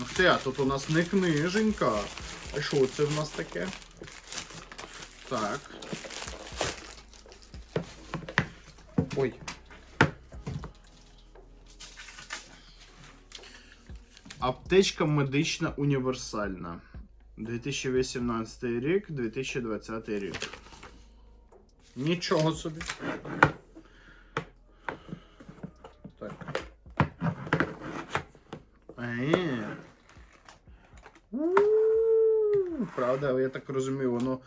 Ух ти, а тут у нас не книженька. А що це в нас таке? Так. Ой. Аптечка медична універсальна. 2018 рік, 2020 рік. Нічого собі. Так. Е. У, Правда, я так розумію, воно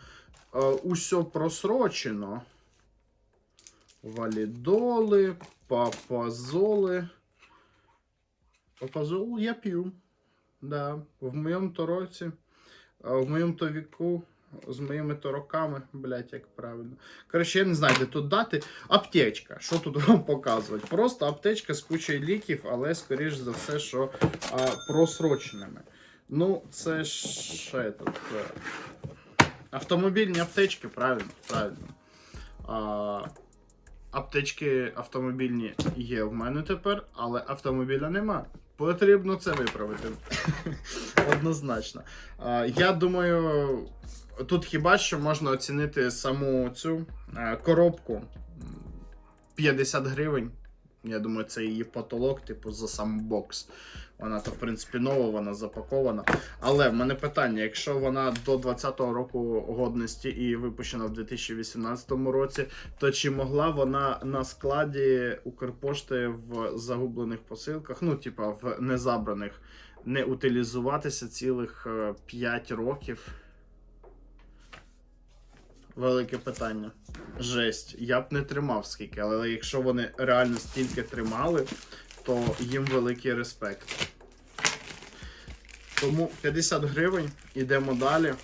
е, усе просрочено. Валідоли, папазоли. Папазол я п'ю. Да. В моєму то році, в моєму то віку, з моїми то роками, блять, як правильно. Коротше, я не знаю, де тут дати. Аптечка. Що тут вам показувати? Просто аптечка з кучою ліків, але скоріш за все, що а, просроченими. Ну, це це тут? е, Автомобільні аптечки, правильно, правильно. А, аптечки автомобільні є в мене тепер, але автомобіля нема. Потрібно це виправити. Однозначно. Я думаю, тут хіба що можна оцінити саму цю е, коробку 50 гривень. Я думаю, це її потолок, типу, за сам бокс. Вона то, в принципі, нова, вона запакована. Але в мене питання: якщо вона до 20-го року годності і випущена в 2018 році, то чи могла вона на складі Укрпошти в загублених посилках, ну, типа в незабраних, не утилізуватися цілих 5 років? Велике питання. Жесть. Я б не тримав скільки, але якщо вони реально стільки тримали, то їм великий респект. Тому 50 гривень, ідемо далі.